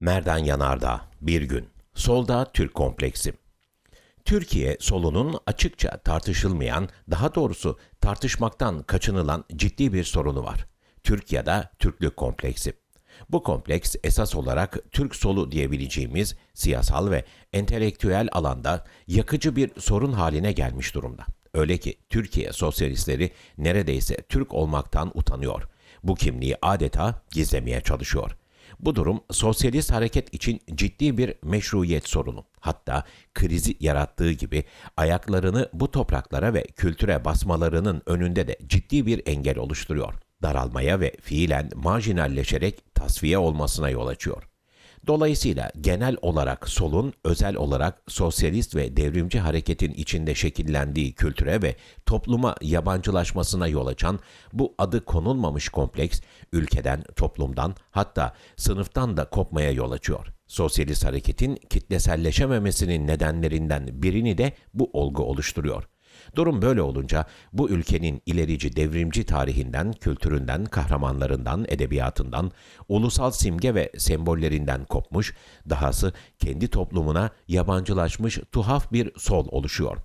Merdan Yanardağ, Bir Gün. Solda Türk Kompleksi. Türkiye solunun açıkça tartışılmayan, daha doğrusu tartışmaktan kaçınılan ciddi bir sorunu var. Türkiye'de Türklük kompleksi. Bu kompleks esas olarak Türk solu diyebileceğimiz siyasal ve entelektüel alanda yakıcı bir sorun haline gelmiş durumda. Öyle ki Türkiye sosyalistleri neredeyse Türk olmaktan utanıyor. Bu kimliği adeta gizlemeye çalışıyor. Bu durum sosyalist hareket için ciddi bir meşruiyet sorunu. Hatta krizi yarattığı gibi ayaklarını bu topraklara ve kültüre basmalarının önünde de ciddi bir engel oluşturuyor. Daralmaya ve fiilen marjinalleşerek tasfiye olmasına yol açıyor. Dolayısıyla genel olarak solun özel olarak sosyalist ve devrimci hareketin içinde şekillendiği kültüre ve topluma yabancılaşmasına yol açan bu adı konulmamış kompleks ülkeden, toplumdan hatta sınıftan da kopmaya yol açıyor. Sosyalist hareketin kitleselleşememesinin nedenlerinden birini de bu olgu oluşturuyor. Durum böyle olunca bu ülkenin ilerici devrimci tarihinden, kültüründen, kahramanlarından, edebiyatından, ulusal simge ve sembollerinden kopmuş, dahası kendi toplumuna yabancılaşmış tuhaf bir sol oluşuyor.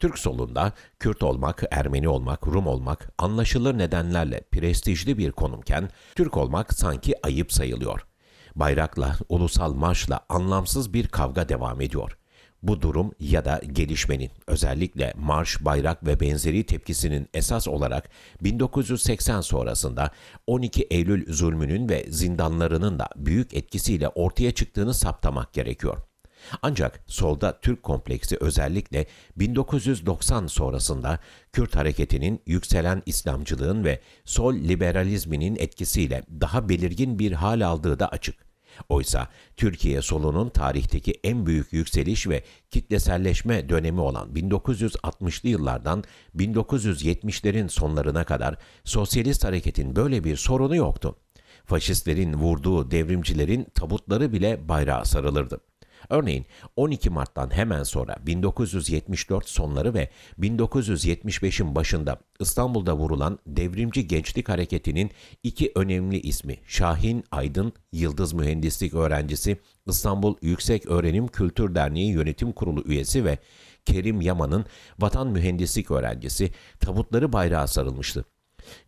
Türk solunda Kürt olmak, Ermeni olmak, Rum olmak anlaşılır nedenlerle prestijli bir konumken Türk olmak sanki ayıp sayılıyor. Bayrakla, ulusal marşla anlamsız bir kavga devam ediyor. Bu durum ya da gelişmenin özellikle marş, bayrak ve benzeri tepkisinin esas olarak 1980 sonrasında 12 Eylül zulmünün ve zindanlarının da büyük etkisiyle ortaya çıktığını saptamak gerekiyor. Ancak solda Türk kompleksi özellikle 1990 sonrasında Kürt hareketinin yükselen İslamcılığın ve sol liberalizminin etkisiyle daha belirgin bir hal aldığı da açık. Oysa Türkiye solunun tarihteki en büyük yükseliş ve kitleselleşme dönemi olan 1960'lı yıllardan 1970'lerin sonlarına kadar sosyalist hareketin böyle bir sorunu yoktu. Faşistlerin vurduğu devrimcilerin tabutları bile bayrağa sarılırdı. Örneğin 12 Mart'tan hemen sonra 1974 sonları ve 1975'in başında İstanbul'da vurulan devrimci gençlik hareketinin iki önemli ismi Şahin Aydın Yıldız Mühendislik öğrencisi İstanbul Yüksek Öğrenim Kültür Derneği Yönetim Kurulu üyesi ve Kerim Yaman'ın vatan mühendislik öğrencisi tabutları bayrağa sarılmıştı.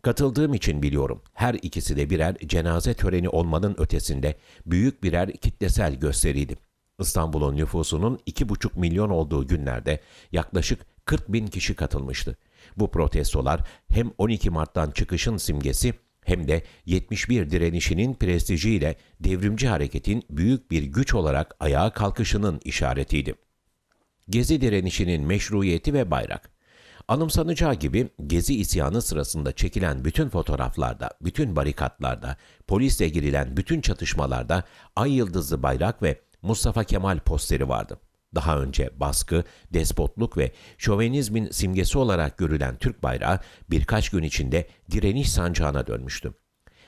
Katıldığım için biliyorum. Her ikisi de birer cenaze töreni olmanın ötesinde büyük birer kitlesel gösteriydi. İstanbul'un nüfusunun 2,5 milyon olduğu günlerde yaklaşık 40 bin kişi katılmıştı. Bu protestolar hem 12 Mart'tan çıkışın simgesi hem de 71 direnişinin prestijiyle devrimci hareketin büyük bir güç olarak ayağa kalkışının işaretiydi. Gezi direnişinin meşruiyeti ve bayrak. Anımsanacağı gibi Gezi isyanı sırasında çekilen bütün fotoğraflarda, bütün barikatlarda, polisle girilen bütün çatışmalarda ay yıldızlı bayrak ve Mustafa Kemal posteri vardı. Daha önce baskı, despotluk ve şovenizmin simgesi olarak görülen Türk bayrağı birkaç gün içinde direniş sancağına dönmüştü.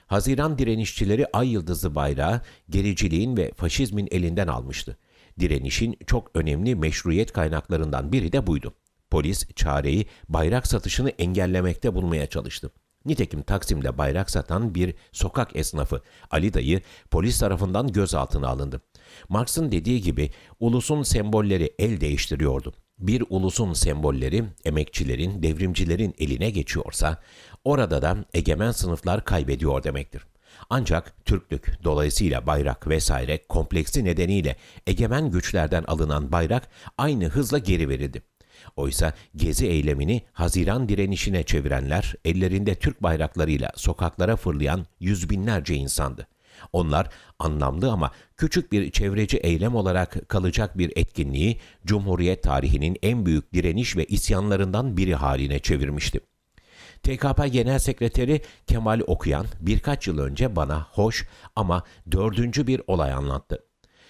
Haziran direnişçileri ay yıldızlı bayrağı gericiliğin ve faşizmin elinden almıştı. Direnişin çok önemli meşruiyet kaynaklarından biri de buydu. Polis çareyi bayrak satışını engellemekte bulmaya çalıştı. Nitekim Taksim'de bayrak satan bir sokak esnafı Ali Dayı polis tarafından gözaltına alındı. Marx'ın dediği gibi ulusun sembolleri el değiştiriyordu. Bir ulusun sembolleri emekçilerin, devrimcilerin eline geçiyorsa orada da egemen sınıflar kaybediyor demektir. Ancak Türklük dolayısıyla bayrak vesaire kompleksi nedeniyle egemen güçlerden alınan bayrak aynı hızla geri verildi. Oysa gezi eylemini Haziran direnişine çevirenler ellerinde Türk bayraklarıyla sokaklara fırlayan yüz binlerce insandı. Onlar anlamlı ama küçük bir çevreci eylem olarak kalacak bir etkinliği Cumhuriyet tarihinin en büyük direniş ve isyanlarından biri haline çevirmişti. TKP Genel Sekreteri Kemal Okuyan birkaç yıl önce bana hoş ama dördüncü bir olay anlattı.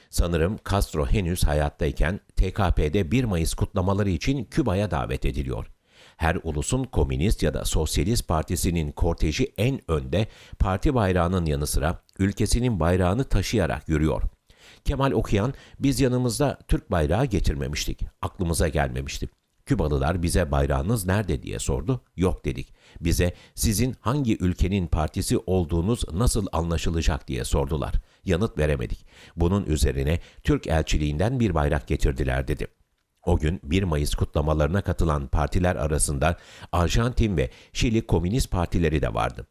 Sanırım Castro henüz hayattayken TKP'de 1 Mayıs kutlamaları için Küba'ya davet ediliyor. Her ulusun komünist ya da sosyalist partisinin korteji en önde parti bayrağının yanı sıra ülkesinin bayrağını taşıyarak yürüyor. Kemal Okuyan biz yanımızda Türk bayrağı getirmemiştik. Aklımıza gelmemişti. Kübalılar bize bayrağınız nerede diye sordu. Yok dedik. Bize sizin hangi ülkenin partisi olduğunuz nasıl anlaşılacak diye sordular. Yanıt veremedik. Bunun üzerine Türk elçiliğinden bir bayrak getirdiler dedi. O gün 1 Mayıs kutlamalarına katılan partiler arasında Arjantin ve Şili Komünist Partileri de vardı.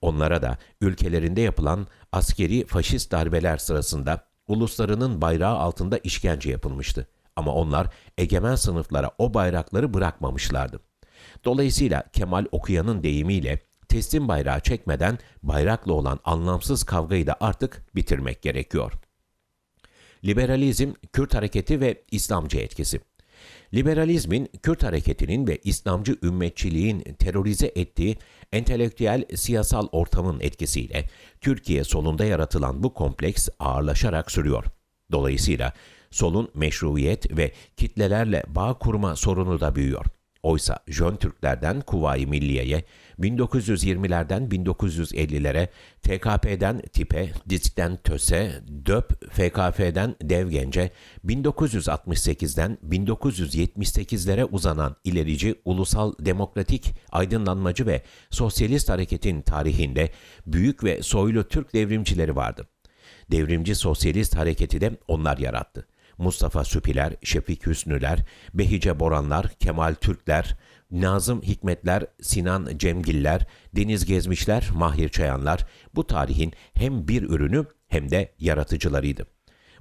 Onlara da ülkelerinde yapılan askeri faşist darbeler sırasında uluslarının bayrağı altında işkence yapılmıştı. Ama onlar egemen sınıflara o bayrakları bırakmamışlardı. Dolayısıyla Kemal Okuyan'ın deyimiyle teslim bayrağı çekmeden bayrakla olan anlamsız kavgayı da artık bitirmek gerekiyor. Liberalizm, Kürt hareketi ve İslamcı etkisi. Liberalizmin, Kürt hareketinin ve İslamcı ümmetçiliğin terörize ettiği entelektüel siyasal ortamın etkisiyle Türkiye solunda yaratılan bu kompleks ağırlaşarak sürüyor. Dolayısıyla solun meşruiyet ve kitlelerle bağ kurma sorunu da büyüyor. Oysa Jön Türklerden Kuvayi Milliye'ye, 1920'lerden 1950'lere, TKP'den TİP'e, DİSK'ten TÖS'e, DÖP, FKF'den DEVGENC'e, 1968'den 1978'lere uzanan ilerici, ulusal, demokratik, aydınlanmacı ve sosyalist hareketin tarihinde büyük ve soylu Türk devrimcileri vardı. Devrimci sosyalist hareketi de onlar yarattı. Mustafa Süpiler, Şefik Hüsnüler, Behice Boranlar, Kemal Türkler, Nazım Hikmetler, Sinan Cemgiller, Deniz Gezmişler, Mahir Çayanlar bu tarihin hem bir ürünü hem de yaratıcılarıydı.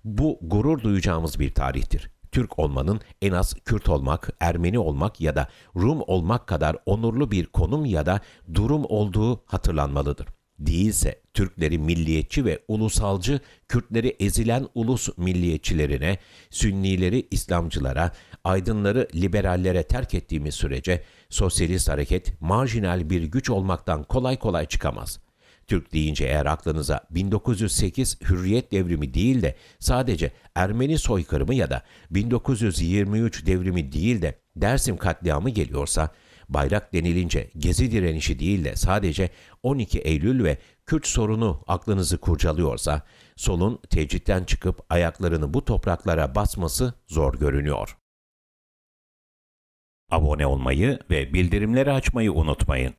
Bu gurur duyacağımız bir tarihtir. Türk olmanın en az Kürt olmak, Ermeni olmak ya da Rum olmak kadar onurlu bir konum ya da durum olduğu hatırlanmalıdır. Değilse Türkleri milliyetçi ve ulusalcı, Kürtleri ezilen ulus milliyetçilerine, Sünnileri İslamcılara, aydınları liberallere terk ettiğimiz sürece sosyalist hareket marjinal bir güç olmaktan kolay kolay çıkamaz. Türk deyince eğer aklınıza 1908 Hürriyet Devrimi değil de sadece Ermeni soykırımı ya da 1923 devrimi değil de Dersim katliamı geliyorsa bayrak denilince gezi direnişi değil de sadece 12 Eylül ve Kürt sorunu aklınızı kurcalıyorsa solun tecritten çıkıp ayaklarını bu topraklara basması zor görünüyor. Abone olmayı ve bildirimleri açmayı unutmayın.